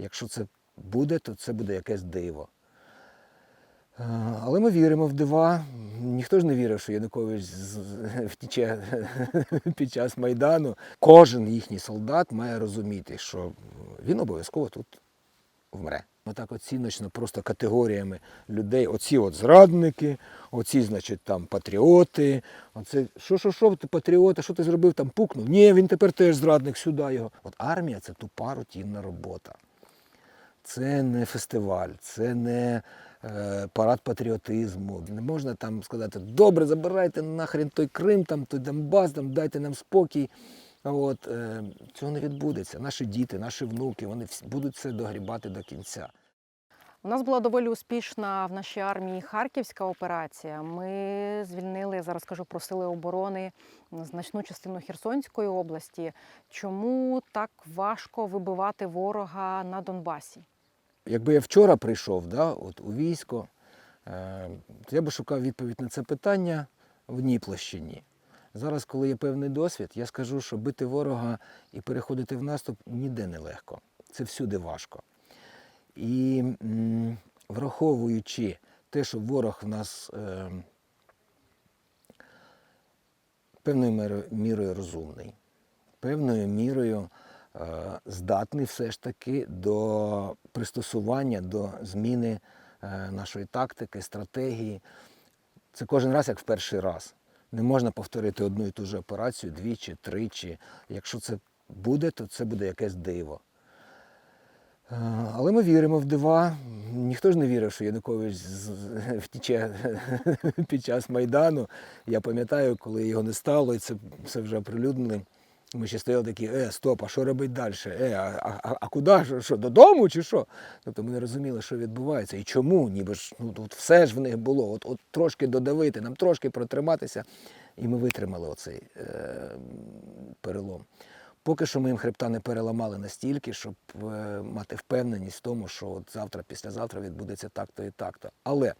Якщо це буде, то це буде якесь диво. Е, Але ми віримо в дива. Ніхто ж не вірив, що Янукович втіче під час Майдану. Кожен їхній солдат має розуміти, що він обов'язково тут вмре. Отак оціночно, просто категоріями людей. Оці от зрадники, оці, значить, там патріоти. Оце що, що, що, ти патріоти, що ти зробив там пукнув? Ні, він тепер теж зрадник, сюди його. От армія це тупа рутинна робота. Це не фестиваль, це не е, парад патріотизму. Не можна там сказати, добре, забирайте нахрен той Крим, там, той Донбас, там, дайте нам спокій. От, е, цього не відбудеться. Наші діти, наші внуки, вони будуть це догрібати до кінця. У нас була доволі успішна в нашій армії харківська операція. Ми звільнили, зараз кажу про сили оборони, значну частину Херсонської області. Чому так важко вибивати ворога на Донбасі? Якби я вчора прийшов да, от, у військо, е, то я би шукав відповідь на це питання в ній площині. Зараз, коли є певний досвід, я скажу, що бити ворога і переходити в наступ ніде не легко. Це всюди важко. І м, враховуючи те, що ворог в нас е, певною мірою, розумний, певною мірою здатний все ж таки до пристосування, до зміни е, нашої тактики, стратегії. Це кожен раз, як в перший раз. Не можна повторити одну і ту ж операцію двічі, тричі. Якщо це буде, то це буде якесь диво. Е, Але ми віримо в дива. Ніхто ж не вірив, що Янукович втіче під час Майдану. Я пам'ятаю, коли його не стало, і це все вже оприлюднили. Ми ще стояли такі, е, стоп, а що робити далі? Е, а, а, а куди? Що, що, додому чи що? Тобто ми не розуміли, що відбувається і чому, ніби ж ну, тут все ж в них було. От, от трошки додавити, нам трошки протриматися. І ми витримали оцей е, перелом. Поки що ми їм хребта не переламали настільки, щоб е, мати впевненість в тому, що от завтра, післязавтра відбудеться так-то і так-то. Але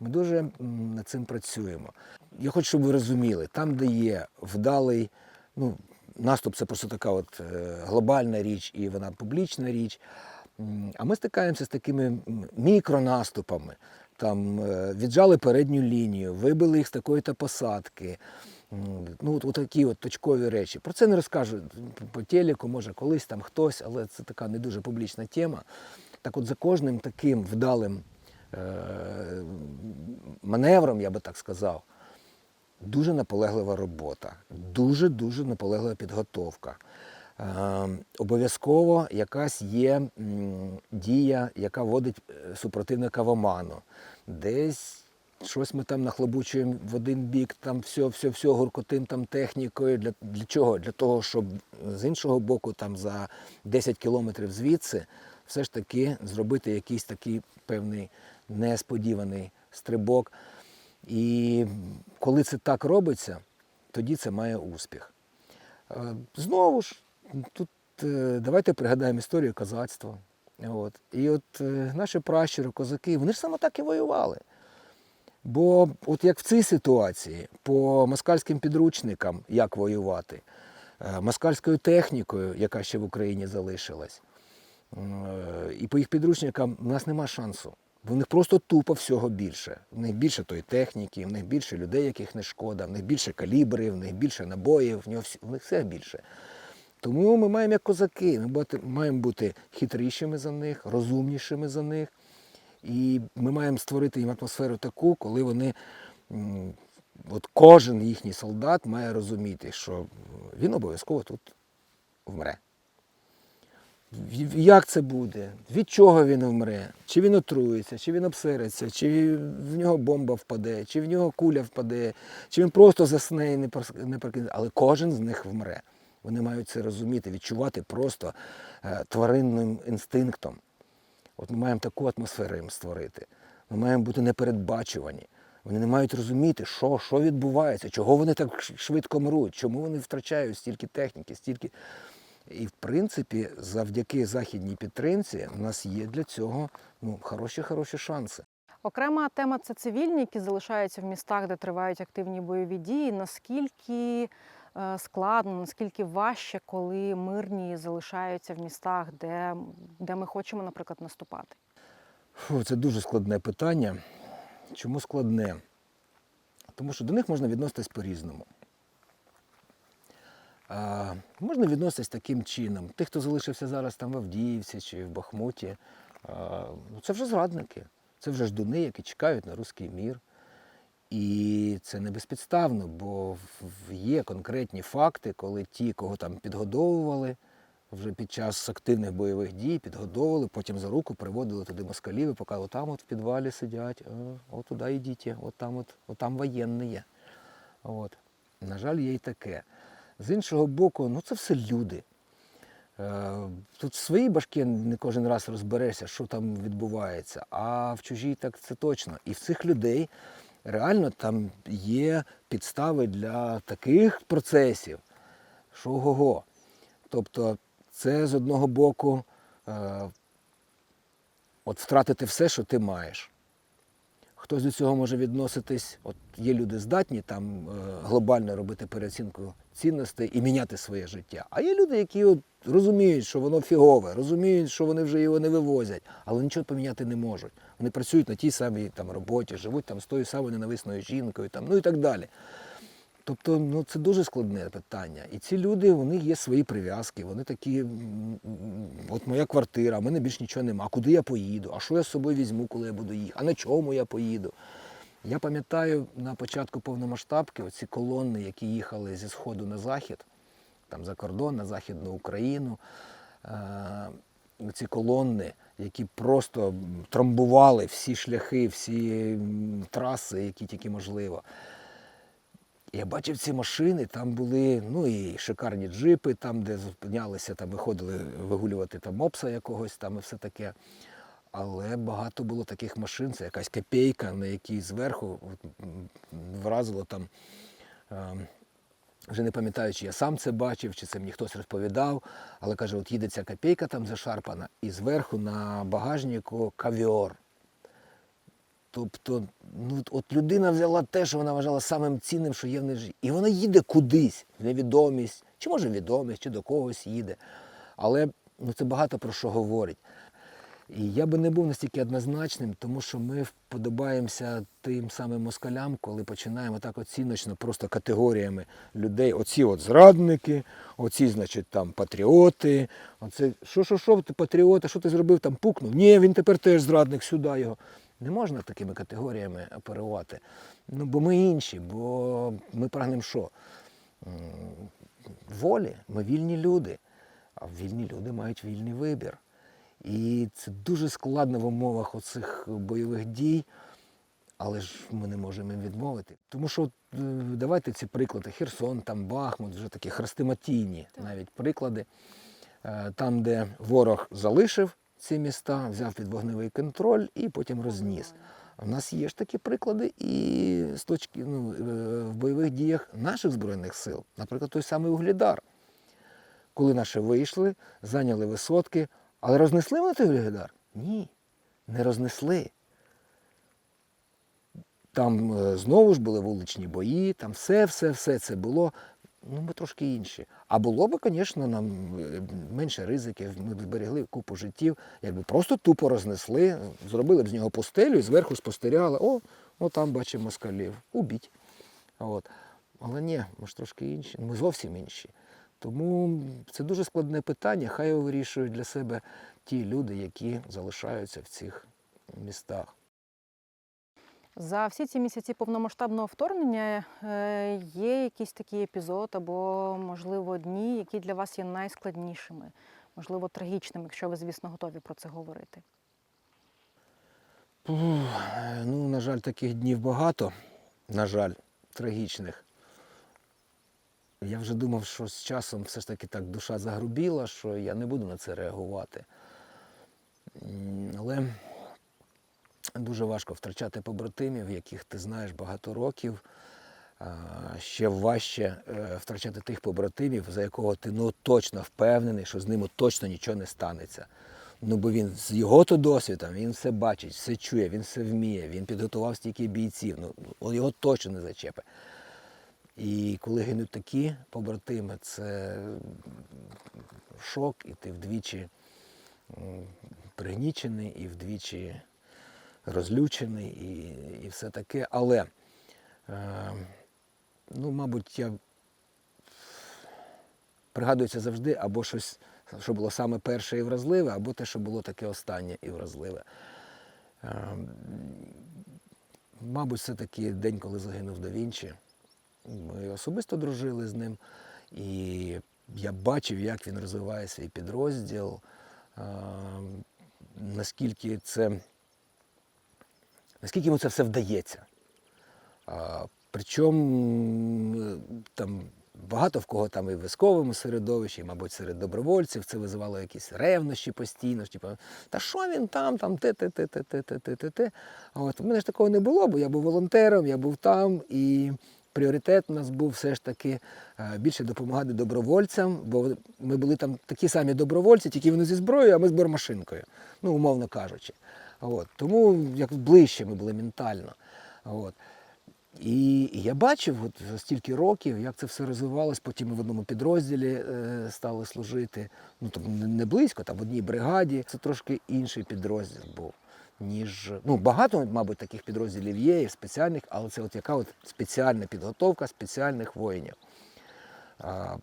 ми дуже над цим працюємо. Я хочу, щоб ви розуміли, там, де є вдалий, ну, наступ це просто така от е, глобальна річ і вона публічна річ. А ми стикаємося з такими мікронаступами. Там е, віджали передню лінію, вибили їх з такої-то посадки. Ну, от такі от точкові речі. Про це не розкажу по телеку, може колись там хтось, але це така не дуже публічна тема. Так от за кожним таким вдалим е- маневром, я би так сказав, дуже наполеглива робота, дуже-дуже наполеглива підготовка. Е, обов'язково якась є дія, яка вводить е, супротивника в оману. Десь щось ми там нахлобучуємо в один бік, там все, все, все гуркотим там технікою. Для, для чого? Для того, щоб з іншого боку, там за 10 кілометрів звідси, все ж таки зробити якийсь такий певний несподіваний стрибок. І коли це так робиться, тоді це має успіх. Е, Знову ж, тут е, давайте пригадаємо історію козацтва. От. І от е, наші пращури, козаки, вони ж саме так і воювали. Бо от як в цій ситуації, по москальським підручникам, як воювати, москальською технікою, яка ще в Україні залишилась, і по їх підручникам у нас нема шансу. Бо в них просто тупо всього більше. В них більше тої техніки, в них більше людей, яких не шкода, в них більше калібрів, в них більше набоїв, в, нього всі- в них все більше. Тому ми маємо як козаки, ми маємо бути хитрішими за них, розумнішими за них. І ми маємо створити їм атмосферу таку, коли вони, от кожен їхній солдат має розуміти, що він обов'язково тут вмре. Як це буде? Від чого він вмре? Чи він отрується, чи він обсериться, чи в нього бомба впаде, чи в нього куля впаде, чи він просто засне і не прокинеться. Але кожен з них вмре. Вони мають це розуміти, відчувати просто е, тваринним інстинктом. От ми маємо таку атмосферу їм створити. Ми маємо бути непередбачувані. Вони не мають розуміти, що, що відбувається, чого вони так швидко мруть, чому вони втрачають стільки техніки, стільки. І, в принципі, завдяки західній підтримці у нас є для цього ну, хороші-хороші шанси. Окрема тема це цивільні, які залишаються в містах, де тривають активні бойові дії. Наскільки е, складно, наскільки важче, коли мирні залишаються в містах, де, де ми хочемо, наприклад, наступати? Фу, це дуже складне питання. Чому складне? Тому що до них можна відноситись по-різному. Можна відноситись таким чином. Тих, хто залишився зараз там в Авдіївці чи в Бахмуті, ну, це вже зрадники, це вже ждуни, які чекають на руський мір. І це не безпідставно, бо є конкретні факти, коли ті, кого там підгодовували, вже під час активних бойових дій підгодовували, потім за руку приводили туди москалів і показали, там от в підвалі сидять, «Е, от туди йдіть, от там, от, от там воєнні є. От. На жаль, є і таке. З іншого боку, ну це все люди. Е, Тут в своїй башки не кожен раз розберешся, що там відбувається, а в чужій так це точно. І в цих людей реально там є підстави для таких процесів, що ого-го. Тобто це з одного боку е, от втратити все, що ти маєш. Хтось до цього може відноситись, от є люди здатні там е, глобально робити переоцінку цінностей і міняти своє життя. А є люди, які от розуміють, що воно фігове, розуміють, що вони вже його не вивозять, але нічого поміняти не можуть. Вони працюють на тій самій там, роботі, живуть там з тою самою ненависною жінкою, там, ну і так далі. Тобто, ну це дуже складне питання. І ці люди, них є свої прив'язки, вони такі, от моя квартира, в мене більш нічого нема. Куди я поїду? А що я з собою візьму, коли я буду їхати? А на чому я поїду? Я пам'ятаю на початку повномасштабки оці колони, які їхали зі сходу на захід, там за кордон, на Західну Україну. Е, ці колони, які просто трамбували всі шляхи, всі траси, які тільки можливо. Я бачив ці машини, там були ну і шикарні джипи, там, де зупинялися, там виходили вигулювати там мопса якогось там і все таке. Але багато було таких машин, це якась копійка, на якій зверху вразило там. ем, вже не пам'ятаю, чи я сам це бачив, чи це мені хтось розповідав, але каже, от їде ця копійка там зашарпана, і зверху на багажнику кавіор. Тобто, ну от людина взяла те, що вона вважала самим цінним, що є в неї. І вона їде кудись, в невідомість, чи може відомість, чи до когось їде. Але ну, це багато про що говорить. І я би не був настільки однозначним, тому що ми вподобаємося тим самим москалям, коли починаємо так оціночно, просто категоріями людей. Оці от зрадники, оці, значить, там патріоти. Оце що, що, що, ти патріоти, що ти зробив там, пукнув? Ні, він тепер теж зрадник, сюди його. Не можна такими категоріями оперувати. Ну, бо ми інші, бо ми прагнемо що? Волі, ми вільні люди. А вільні люди мають вільний вибір. І це дуже складно в умовах оцих бойових дій, але ж ми не можемо їм відмовити. Тому що е, давайте ці приклади: Херсон, там Бахмут, вже такі хрестиматійні навіть приклади. Е, Там, де ворог залишив ці міста, взяв під вогневий контроль і потім розніс. У нас є ж такі приклади і з точки ну, е, в бойових діях наших збройних сил, наприклад, той самий Углідар. Коли наші вийшли, зайняли висотки, але рознесли вони той Углідар? Ні, не рознесли. Там е, знову ж були вуличні бої, там все, все, все це було. Ну, ми трошки інші. А було б, звісно, нам е, менше ризиків, ми б зберегли купу життів, якби просто тупо рознесли, зробили б з нього пустелю і зверху спостерігали, о, о там бачимо москалів, убіть. От. Але ні, ми ж трошки інші, ми зовсім інші. Тому це дуже складне питання, хай його вирішують для себе ті люди, які залишаються в цих містах. За всі ці місяці повномасштабного вторгнення е, є якийсь такий епізод або, можливо, дні, які для вас є найскладнішими, можливо, трагічними, якщо ви, звісно, готові про це говорити. Ну, на жаль, таких днів багато, на жаль, трагічних. Я вже думав, що з часом все ж таки так душа загрубіла, що я не буду на це реагувати. Але дуже важко втрачати побратимів, яких ти знаєш багато років. Ще важче е, втрачати тих побратимів, за якого ти ну, точно впевнений, що з ним точно нічого не станеться. Ну, бо він з його то досвідом, він все бачить, все чує, він все вміє, він підготував стільки бійців. Ну, он його точно не зачепить. І коли гинуть такі побратими, це шок, і ти вдвічі пригнічений, і вдвічі розлючений, і, і все таке. Але, е, ну, мабуть, я пригадується завжди або щось, що було саме перше і вразливе, або те, що було таке останнє і вразливе. Е, Мабуть, все-таки день, коли загинув Да Вінчі. Ми особисто дружили з ним, і я бачив, як він розвиває свій підрозділ, е, наскільки це, наскільки йому це все вдається. Причому е, там багато в кого там і в військовому середовищі, і, мабуть, серед добровольців це визивало якісь ревнощі постійно. Типу, та що він там, там, те, те, те, те, те, те, те, те. А от у мене ж такого не було, бо я був волонтером, я був там, і пріоритет у нас був все ж таки е, більше допомагати добровольцям, бо ми були там такі самі добровольці, тільки вони зі зброєю, а ми з бормашинкою, ну, умовно кажучи. От. Тому як ближче ми були ментально. От. І, я бачив от, за стільки років, як це все розвивалось. Потім ми в одному підрозділі е, стали служити. Ну там не- не близько, там в одній бригаді. Це трошки інший підрозділ був. Ніж ну багато, мабуть, таких підрозділів є, і спеціальних, але це от яка от спеціальна підготовка спеціальних воїнів. А,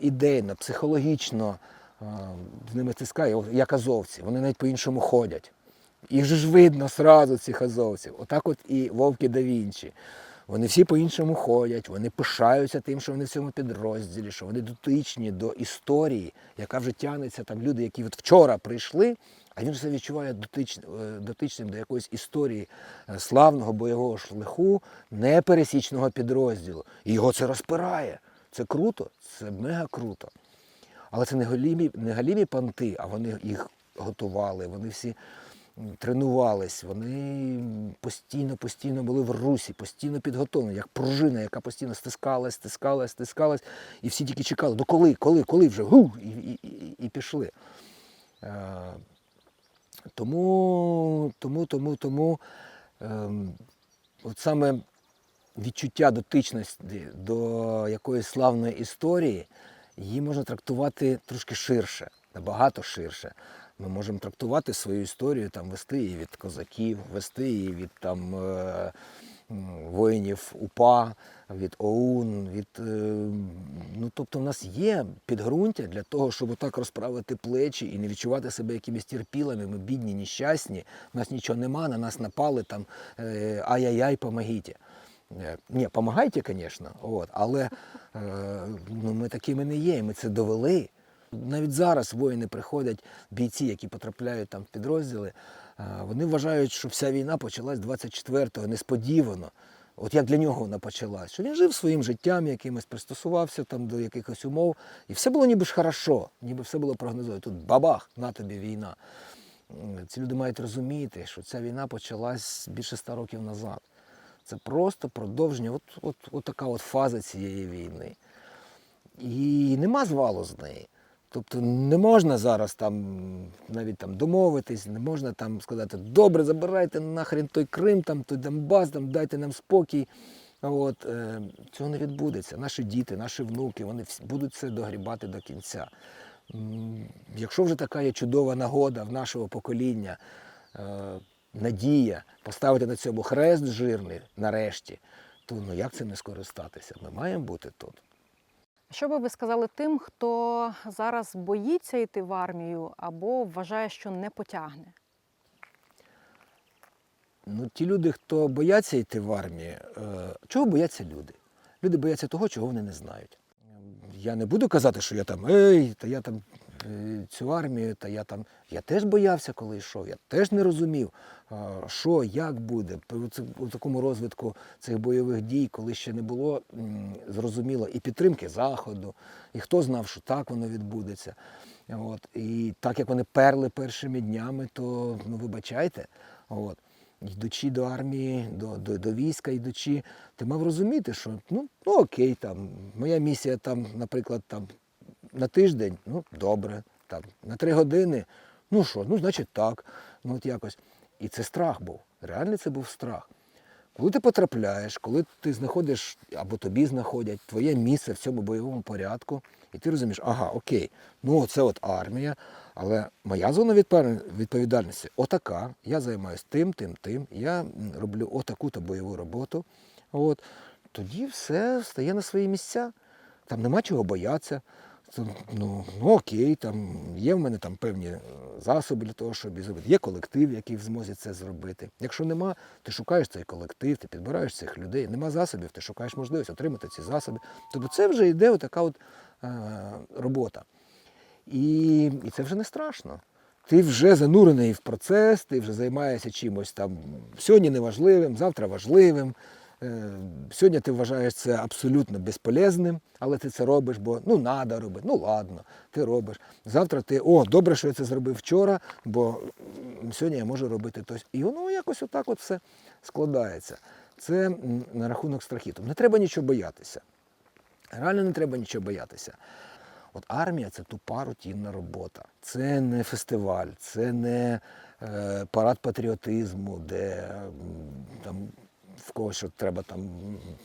ідейно, психологічно а, з ними стискає, як азовці, вони навіть по-іншому ходять. Їх же ж видно сразу, цих азовців. Отак от і Вовки да Вінчі. Вони всі по-іншому ходять, вони пишаються тим, що вони в цьому підрозділі, що вони дотичні до історії, яка вже тягнеться там люди, які от вчора прийшли, а він все відчуває дотичним, дотичним до якоїсь історії е, славного бойового шляху непересічного підрозділу. І його це розпирає. Це круто, це мега круто. Але це не галімі, не галімі панти, а вони їх готували, вони всі тренувались, вони постійно, постійно були в русі, постійно підготовлені, як пружина, яка постійно стискалась, стискалась, стискалась, і всі тільки чекали, до коли, коли, коли вже гу, і, і, і, і пішли. Е, тому, тому, тому, тому ем, от саме відчуття дотичності до якоїсь славної історії, її можна трактувати трошки ширше, набагато ширше. Ми можемо трактувати свою історію, там, вести її від козаків, вести її від там, е, воїнів УПА, від ОУН, від, е, ну, тобто в нас є підґрунтя для того, щоб отак розправити плечі і не відчувати себе якимись терпілами, ми бідні, нещасні, у нас нічого нема, на нас напали, там, е, ай-яй-яй, помогіть. Ні, помагайте, звісно, але ну, ми такими не є, і ми це довели. Навіть зараз воїни приходять, бійці, які потрапляють там в підрозділи, вони вважають, що вся війна почалась 24-го, несподівано. От як для нього вона почалась, що він жив своїм життям якимось, пристосувався там до якихось умов, і все було ніби ж хорошо, ніби все було прогнозовано. Тут бабах, на тобі війна. Ці люди мають розуміти, що ця війна почалась більше ста років назад. Це просто продовження, от, от, от така от фаза цієї війни. І нема звалу з неї. Тобто не можна зараз там навіть там домовитись, не можна там сказати, добре, забирайте нахрен той Крим, там, той Донбас, там, дайте нам спокій. От, е, цього не відбудеться. Наші діти, наші внуки, вони будуть це догрібати до кінця. Якщо вже така є чудова нагода в нашого покоління, е, надія поставити на цьому хрест жирний нарешті, то ну як цим не скористатися? Ми маємо бути тут. Що би ви сказали тим, хто зараз боїться йти в армію або вважає, що не потягне? Ну, ті люди, хто бояться йти в армію, е, чого бояться люди? Люди бояться того, чого вони не знають. Я не буду казати, що я там ей, та я там цю армію, та я там. Я теж боявся, коли йшов, я теж не розумів, е, що, як буде. У такому розвитку цих бойових дій, коли ще не було зрозуміло і підтримки Заходу, і хто знав, що так воно відбудеться. От. І так як вони перли першими днями, то ну вибачайте. От йдучи до армії, до, до, до війська, йдучи, ти мав розуміти, що ну, ну окей, там, моя місія там, наприклад, там, на тиждень, ну добре, там, на три години, ну що, ну значить так. Ну от якось. І це страх був. Реально це був страх. Коли ти потрапляєш, коли ти знаходиш або тобі знаходять твоє місце в цьому бойовому порядку, і ти розумієш, ага, окей, ну це от армія, але моя зона відповідальності отака. Я займаюся тим, тим, тим. Я роблю отаку-то бойову роботу. От тоді все стає на свої місця. Там нема чого боятися. Ну, ну окей, там є в мене там певні е, засоби для того, щоб зробити. Є колектив, який в змозі це зробити. Якщо нема, ти шукаєш цей колектив, ти підбираєш цих людей. Нема засобів, ти шукаєш можливість отримати ці засоби. Тобто це вже йде отака от, е, робота. І, і це вже не страшно. Ти вже занурений в процес, ти вже займаєшся чимось там сьогодні неважливим, завтра важливим. Е, Сьогодні ти вважаєш це абсолютно безполезним, але ти це робиш, бо ну треба робити, ну ладно, ти робиш. Завтра ти, о, добре, що я це зробив вчора, бо сьогодні я можу робити тось. І воно якось отак от все складається. Це на рахунок страхіту. Не треба нічого боятися. Реально не треба нічого боятися. От армія це тупа рутинна робота. Це не фестиваль, це не е, парад патріотизму, де там в когось що треба там,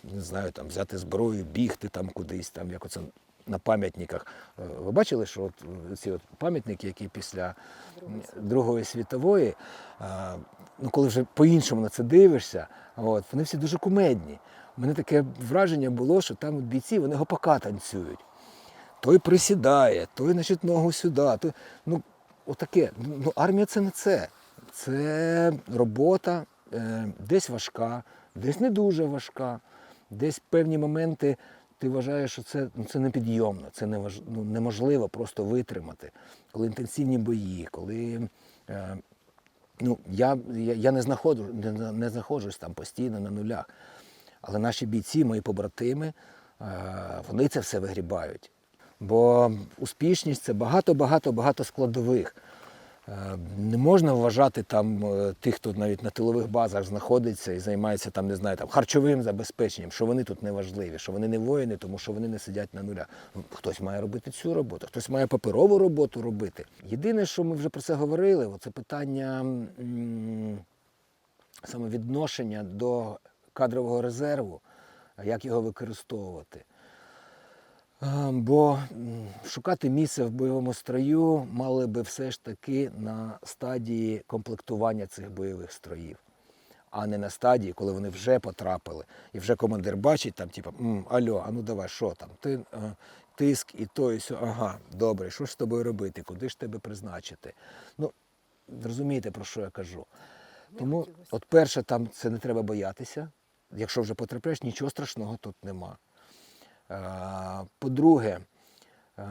не знаю, там взяти зброю, бігти там кудись, там як оце на пам'ятниках. Е, Ви бачили, що от е, ці от пам'ятники, які після Другої світової, е, ну коли вже по-іншому на це дивишся, от, вони всі дуже кумедні. У мене таке враження було, що там бійці вони гопака танцюють той присідає, той, значить, ногу сюди. Той, ну, отаке. Ну, армія це не це. Це робота е, десь важка, десь не дуже важка, десь певні моменти ти вважаєш, що це, ну, це непідйомно, це неваж, ну, неможливо просто витримати. Коли інтенсивні бої, коли. Е, Ну, я, я, я не, знаходжу, не, не знаходжусь там постійно на нулях. Але наші бійці, мої побратими, е, вони це все вигрібають. Бо успішність це багато-багато-багато складових. Е, Не можна вважати там е, тих, хто навіть на тилових базах знаходиться і займається там, не знаю, там харчовим забезпеченням, що вони тут не важливі, що вони не воїни, тому що вони не сидять на нулях. Хтось має робити цю роботу, хтось має паперову роботу робити. Єдине, що ми вже про це говорили, це питання м, саме відношення до кадрового резерву, як його використовувати. Е, Бо шукати місце в бойовому строю мали би все ж таки на стадії комплектування цих бойових строїв, а не на стадії, коли вони вже потрапили. І вже командир бачить там, типу, «М, алло, а ну давай, що там? Ти е, тиск і то, і сьо. Ага, добре, що ж з тобою робити? Куди ж тебе призначити? Ну, розумієте, про що я кажу. Тому, от перше, там це не треба боятися. Якщо вже потрапляєш, нічого страшного тут нема. Е, По-друге, е,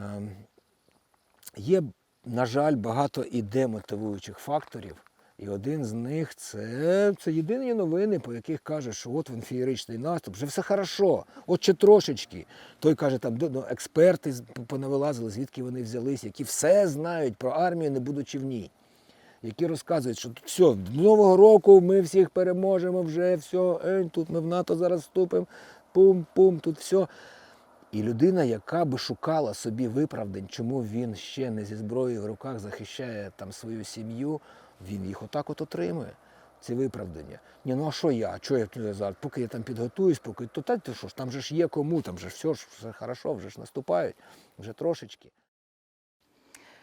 є, на жаль, багато і демотивуючих факторів. І один з них це, це єдині новини, по яких каже, що от він феєричний наступ, вже все хорошо, от ще трошечки. Той каже, там ну, експерти понавилазили, звідки вони взялись, які все знають про армію, не будучи в ній. Які розказують, що все, до Нового року ми всіх переможемо, вже все, ей, тут ми в НАТО зараз вступимо, пум-пум, тут все. І людина, яка би шукала собі виправдань, чому він ще не зі зброєю в руках захищає там свою сім'ю, він їх отак от отримує. Ці виправдання. Ні, ну а що я? Що я зараз? Поки я там підготуюсь, поки то та що ж, там же ж є кому, там же все ж все хорошо, вже ж наступають, вже трошечки.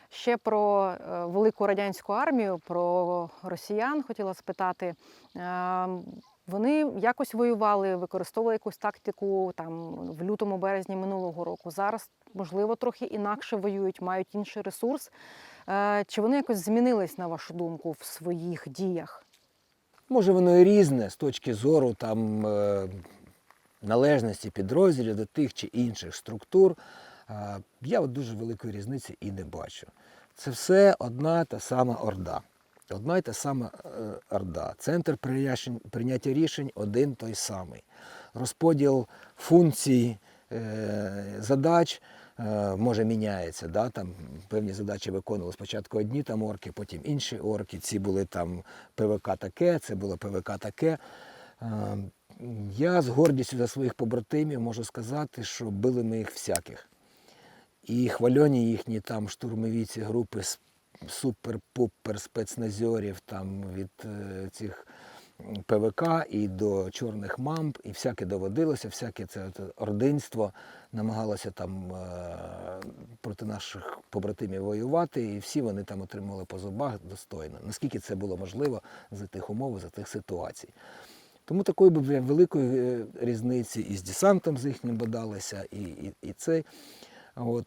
Ще про е, велику радянську армію, про росіян хотіла спитати. Вони якось воювали, використовували якусь тактику там в лютому березні минулого року. Зараз, можливо, трохи інакше воюють, мають інший ресурс. Е, Чи вони якось змінились, на вашу думку, в своїх діях? Може, воно і різне з точки зору там, е, належності підрозділів до тих чи інших структур. Е, Я от дуже великої різниці і не бачу. Це все одна та сама орда. Одна й та сама е, орда. Центр прийняття рішень один той самий. Розподіл функцій, е, задач е, може міняється. Да? Там певні задачі виконували спочатку одні там орки, потім інші орки. Ці були там ПВК таке, це було ПВК таке. Я з гордістю за своїх побратимів можу сказати, що били ми їх всяких. І хвальоні їхні там штурмові ці групи супер-пупер спецназьорів там від е, цих ПВК, і до чорних мамп, і всяке доводилося, всяке це ординство намагалося там е, проти наших побратимів воювати, і всі вони там отримали по зубах достойно. Наскільки це було можливо за тих умов, за тих ситуацій. Тому такої б великої е, різниці і з десантом з їхнім бодалися, і, і, і цей. От,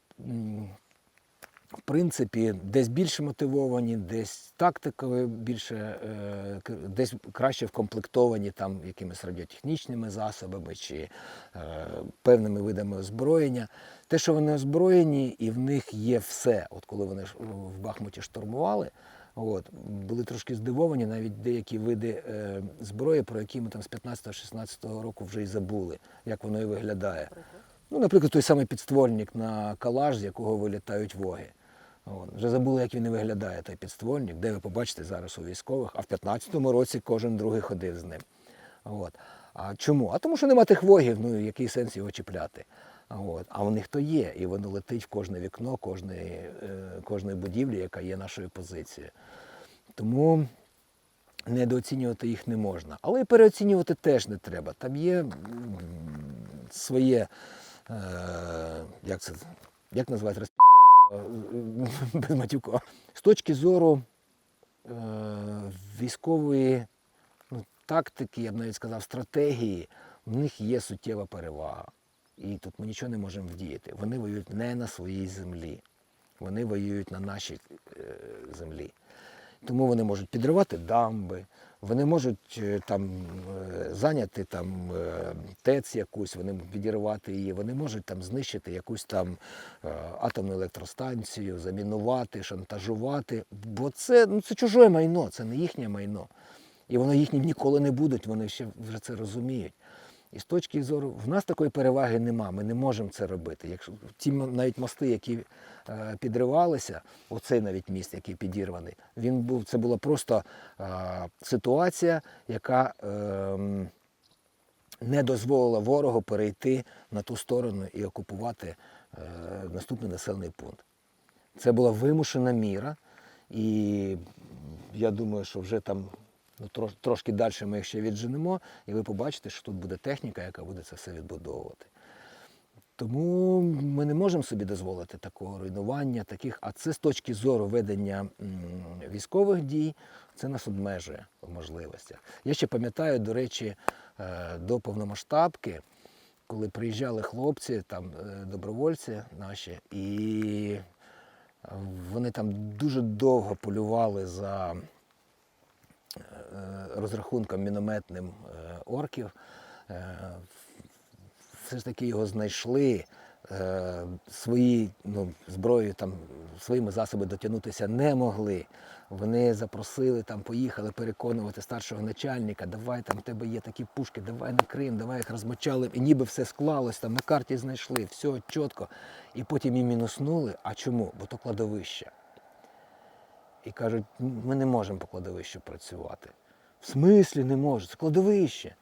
в принципі, десь більше мотивовані, десь тактикою більше, е, десь краще вкомплектовані там якимись радіотехнічними засобами чи е, певними видами озброєння. Те, що вони озброєні, і в них є все. От коли вони в Бахмуті штурмували, от, були трошки здивовані навіть деякі види е, зброї, про які ми там з 15-16 року вже й забули, як воно і виглядає. Ну, наприклад, той самий підствольник на калаш, з якого вилітають воги. От. Вже забули, як він і виглядає, той підствольник, де ви побачите зараз у військових, а в 15-му році кожен другий ходив з ним. От. А чому? А тому що нема тих вогів, ну який сенс його чіпляти. От. А у них то є, і воно летить в кожне вікно, кожної, е, кожної будівлі, яка є нашою позицією. Тому недооцінювати їх не можна. Але і переоцінювати теж не треба. Там є своє, е, як це, як називають без матюка. З точки зору е, військової ну, тактики, я б навіть сказав, стратегії, в них є суттєва перевага. І тут ми нічого не можемо вдіяти. Вони воюють не на своїй землі, вони воюють на нашій е, землі. Тому вони можуть підривати дамби, вони можуть е, там е, зайняти там е, ТЕЦ якусь, вони відірвати її, вони можуть там знищити якусь там атомну електростанцію, замінувати, шантажувати. Бо це, ну, це чуже майно, це не їхнє майно. І воно їхнім ніколи не будуть, вони ще вже це розуміють. І з точки зору, в нас такої переваги нема, ми не можемо це робити. Якщо ті навіть мости, які е, підривалися, оцей навіть міст, який підірваний, він був, це була просто е, ситуація, яка е, не дозволила ворогу перейти на ту сторону і окупувати е, наступний населений пункт. Це була вимушена міра, і я думаю, що вже там ну, трошки далі ми їх ще відженемо, і ви побачите, що тут буде техніка, яка буде це все відбудовувати. Тому ми не можемо собі дозволити такого руйнування, таких, а це з точки зору ведення військових дій, це нас обмежує в можливостях. Я ще пам'ятаю, до речі, е, до повномасштабки, коли приїжджали хлопці, там е, добровольці наші, і вони там дуже довго полювали за е, розрахунком мінометним е, орків. Е, Все ж таки його знайшли. Свої ну, зброю там своїми засобами дотягнутися не могли. Вони запросили там, поїхали переконувати старшого начальника, давай там в тебе є такі пушки, давай на Крим, давай їх розмочали. І ніби все склалось, там на карті знайшли, все чітко. І потім і мінуснули. А чому? Бо то кладовище. І кажуть, ми не можемо по кладовищу працювати. В смислі не можуть, це кладовище.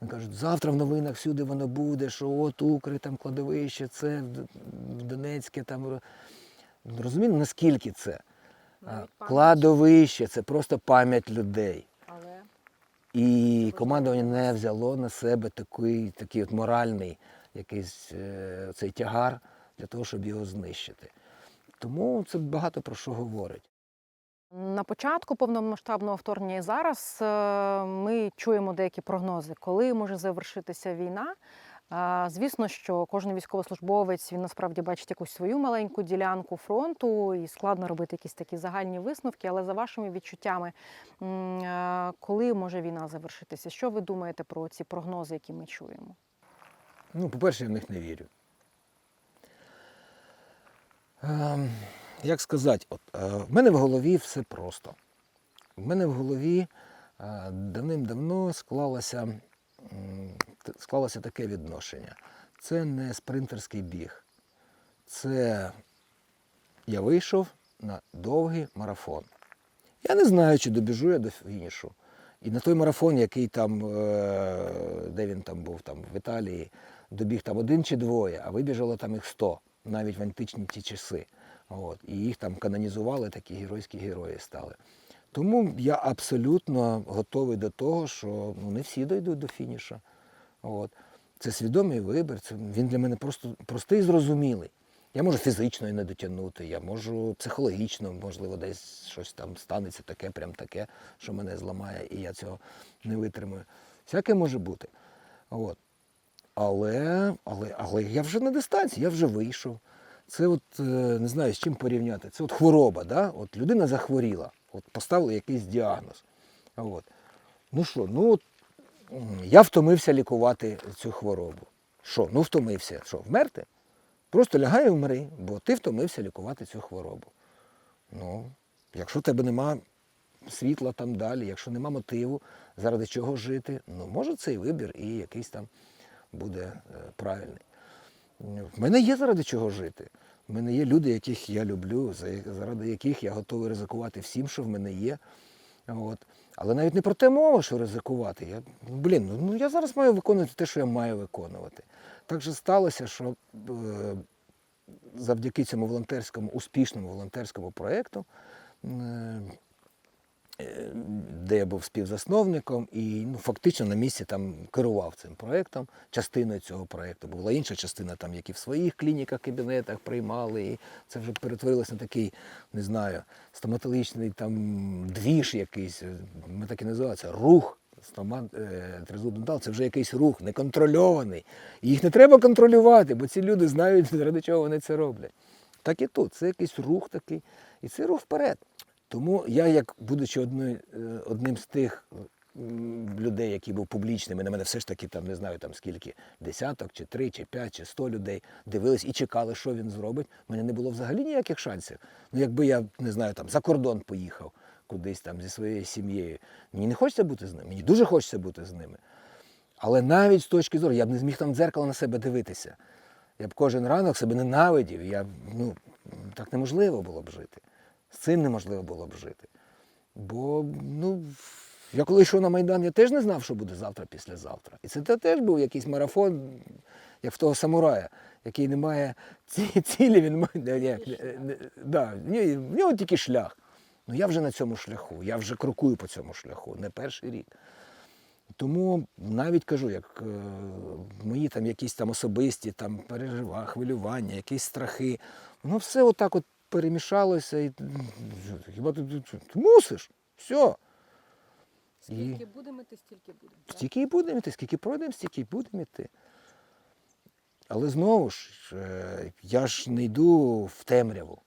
Вони кажуть, завтра в новинах всюди воно буде, що от Укри, там кладовище, це в Донецьке там. ро- Розумієте, наскільки це? А, Кладовище це просто пам'ять людей. Але І командування не взяло на себе такий, такий от моральний якийсь е, цей тягар для того, щоб його знищити. Тому це багато про що говорить. На початку повномасштабного вторгнення і зараз е, ми чуємо деякі прогнози, коли може завершитися війна. Звісно, що кожен військовослужбовець він насправді бачить якусь свою маленьку ділянку фронту, і складно робити якісь такі загальні висновки. Але за вашими відчуттями, е, коли може війна завершитися? Що ви думаєте про ці прогнози, які ми чуємо? Ну, по-перше, я в них не вірю. Ем, як сказати, от, е, в мене в голові все просто. В мене в голові е, давним-давно склалося, склалося таке відношення. Це не спринтерський біг. Це я вийшов на довгий марафон. Я не знаю, чи добіжу я до фінішу. І на той марафон, який там, е, де він там був, там в Італії, добіг там один чи двоє, а вибіжало там їх сто, навіть в античні ті часи. От. І їх там канонізували, такі геройські герої стали. Тому я абсолютно готовий до того, що ну, не всі дійдуть до фініша. От. Це свідомий вибір, це, він для мене просто простий і зрозумілий. Я можу фізично і не дотягнути, я можу психологічно, можливо, десь щось там станеться таке, прям таке, що мене зламає, і я цього не витримаю. Всяке може бути. От. Але, але, але я вже на дистанції, я вже вийшов. Це от е, не знаю з чим порівняти. Це от хвороба, да? от людина захворіла, от поставили якийсь діагноз. От. Ну що, ну от я втомився лікувати цю хворобу. Що? Ну втомився. Що, вмерти? Просто лягай і вмри, бо ти втомився лікувати цю хворобу. Ну, якщо в тебе нема світла там далі, якщо нема мотиву, заради чого жити, ну може цей вибір і якийсь там буде е, правильний. В мене є заради чого жити. В мене є люди, яких я люблю, заради яких я готовий ризикувати всім, що в мене є. От. Але навіть не про те мова, що ризикувати. Я, блін, ну, ну я зараз маю виконувати те, що я маю виконувати. Так же сталося, що е, завдяки цьому волонтерському, успішному волонтерському проєкту, е, де я був співзасновником і ну, фактично на місці там керував цим проєктом, частиною цього проєкту. Була інша частина, там, які в своїх клініках, кабінетах приймали. І це вже перетворилося на такий, не знаю, стоматологічний там двіж якийсь. Ми так і називаємо це рух. Стомат, е, це вже якийсь рух, неконтрольований. І їх не треба контролювати, бо ці люди знають, заради чого вони це роблять. Так і тут, це якийсь рух такий, і це рух вперед. Тому я, як будучи одною, е, одним з тих людей, який був публічним, і на мене все ж таки там не знаю там скільки, десяток, чи три, чи п'ять, чи сто людей дивились і чекали, що він зробить. У мене не було взагалі ніяких шансів. Ну, якби я не знаю, там за кордон поїхав кудись там зі своєю сім'єю. Мені не хочеться бути з ними, мені дуже хочеться бути з ними. Але навіть з точки зору, я б не зміг там дзеркало на себе дивитися. Я б кожен ранок себе ненавидів. Я, ну, так неможливо було б жити. З цим неможливо було б жити. Бо, ну, я коли йшов на Майдан, я теж не знав, що буде завтра, післязавтра. І це теж був якийсь марафон, як в того самурая, який не має ці- цілі, він має. не- не- не- да, в нього тільки шлях. Ну я вже на цьому шляху, я вже крокую по цьому шляху, не перший рік. Тому навіть кажу, як е, мої там якісь там особисті там пережива, хвилювання, якісь страхи, воно все отак от перемішалося і хіба ти, ти, ти, ти мусиш? Все. Скільки будемо йти, стільки будемо. Стільки і будемо йти, скільки пройдемо, стільки і будемо йти. Але знову ж, е, я ж не йду в темряву,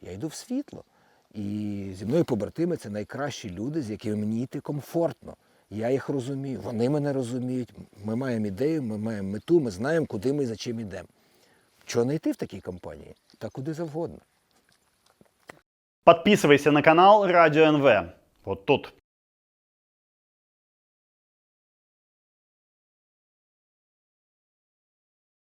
я йду в світло. І зі мною побратими це найкращі люди, з якими мені йти комфортно. Я їх розумію, вони мене розуміють. Ми маємо ідею, ми маємо мету, ми знаємо, куди ми і за чим йдемо. Чого не йти в такій компанії? Та куди завгодно. Подписывайся на канал Радио НВ. Вот тут.